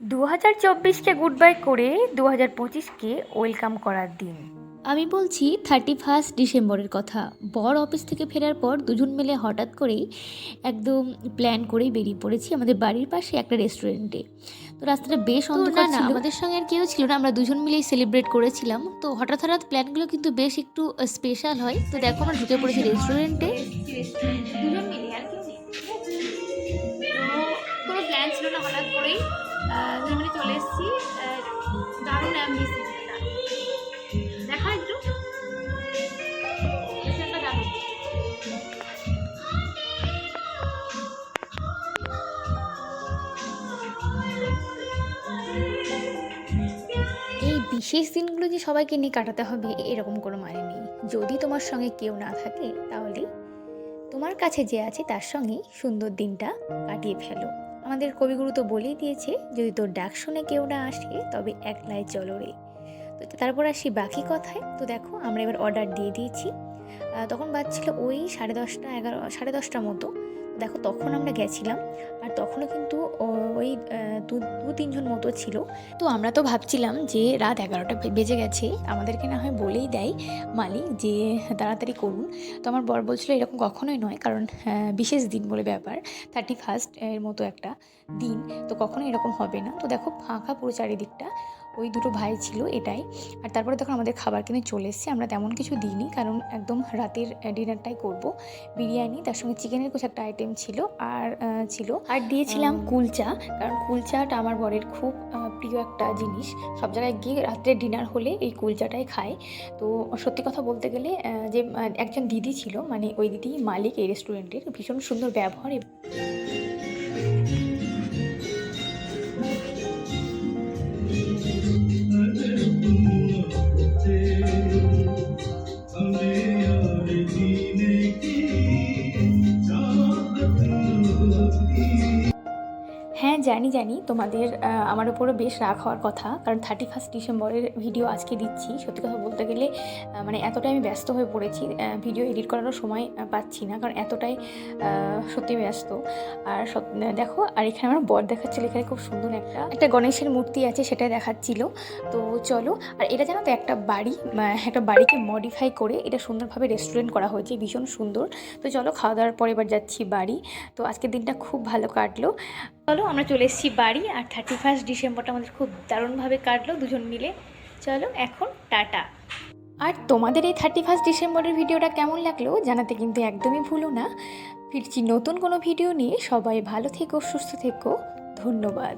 দু হাজার চব্বিশকে good bye করে দু হাজার পঁচিশকে ওয়েলকাম করার দিন। আমি বলছি থার্টি ফার্স্ট ডিসেম্বরের কথা। বর অফিস থেকে ফেরার পর দুজন মিলে হঠাৎ করেই একদম প্ল্যান করেই বেরিয়ে পড়েছি আমাদের বাড়ির পাশে একটা রেস্টুরেন্টে তো রাস্তাটা বেশ অন্ধকার ছিল। আমাদের সঙ্গে আর কেউ ছিল না আমরা দুজন মিলেই সেলিব্রেট করেছিলাম। তো হঠাৎ হঠাৎ প্ল্যানগুলো কিন্তু বেশ একটু স্পেশাল হয়। তো দেখো আমরা ঢুকে পড়েছি রেস্টুরেন্টে দুজন মিলে আর কোনো প্ল্যান ছিল না হঠাৎ করেই। আহ, চলে এসেছি দারুণ অ্যাম্বিয়েন্স এটা দেখা একটু। বিশেষ দিনগুলো যে সবাইকে নিয়ে কাটাতে হবে এরকম কোনো মানে নেই। যদি তোমার সঙ্গে কেউ না থাকে তাহলে তোমার কাছে যে আছে তার সঙ্গে সুন্দর দিনটা কাটিয়ে ফেলো। আমাদের কবিগুরু তো বলেই দিয়েছে, যদি তোর ডাক শুনে কেউ না আসে, তবে একলাই চলো রে। তো তারপর আসি বাকি কথায়। তো দেখো, আমরা এবার অর্ডার দিয়ে দিয়েছি। তখন বাজছিল ওই সাড়ে দশটা, এগারো, সাড়ে দশটার মতো। দেখো তখন আমরা গেছিলাম, আর তখনও কিন্তু ওই দু দু তিনজন মতো ছিল। তো আমরা তো ভাবছিলাম যে রাত এগারোটা বেজে গেছে, আমাদেরকে না হয় বলেই দেয় মালিক যে তাড়াতাড়ি করুন। তো আমার বর বলছিল এরকম কখনোই নয়, কারণ বিশেষ দিন বলে ব্যাপার থার্টি ফার্স্ট এর মতো একটা দিন, তো কখনো এরকম হবে না। তো দেখো ফাঁকা পুরো চারিদিকটা ওই দুটো ভাই ছিল এটাই। আর তারপরে তখন আমাদের খাবার কিনে চলে এসেছে আমরা তেমন কিছু দিইনি কারণ একদম রাতের ডিনারটাই করব। বিরিয়ানি তার সঙ্গে চিকেনের কিছু একটা আইটেম ছিল আর ছিল। আর দিয়েছিলাম কুলচা কারণ কুলচাটা আমার বরের খুব প্রিয় একটা জিনিস। সব জায়গায় গিয়ে রাত্রে ডিনার হলে এই কুলচাটাই খায়। তো সত্যি কথা বলতে গেলে যে একজন দিদি ছিল মানে ওই দিদি মালিক এই রেস্টুরেন্টের ভীষণ সুন্দর ব্যবহার হ্যাঁ জানি জানি তোমাদের আমার উপরও বেশ রাগ হওয়ার কথা। কারণ থার্টি ফার্স্ট ডিসেম্বরের ভিডিও আজকে দিচ্ছি। সত্যি কথা বলতে গেলে মানে এতটাই আমি ব্যস্ত হয়ে পড়েছি ভিডিও এডিট করারও সময় পাচ্ছি না। কারণ এতটাই সত্যি ব্যস্ত। আর সব দেখো, আর এখানে আমার বর দেখাচ্ছিল, এখানে খুব সুন্দর একটা একটা গণেশের মূর্তি আছে, সেটাই দেখাচ্ছিল। তো চলো, আর এটা জানো তো, একটা বাড়ি একটা বাড়িকে মডিফাই করে এটা সুন্দরভাবে রেস্টুরেন্ট করা হয়েছে, ভীষণ সুন্দর। তো চলো খাওয়া দাওয়ার পর এবার যাচ্ছি বাড়ি। তো আজকের দিনটা খুব ভালো কাটলো। চলো, আমরা চলে এসেছি বাড়ি আর থার্টি ফার্স্ট ডিসেম্বরটা আমাদের খুব দারুণভাবে কাটলো দুজন মিলে। চলো, এখন টাটা। আর তোমাদের এই থার্টি ফার্স্ট ডিসেম্বরের ভিডিওটা কেমন লাগল জানাতে কিন্তু একদমই ভুলো না। ফিরছি নতুন কোনো ভিডিও নিয়ে। সবাই ভালো থেকো, সুস্থ থেকো। ধন্যবাদ।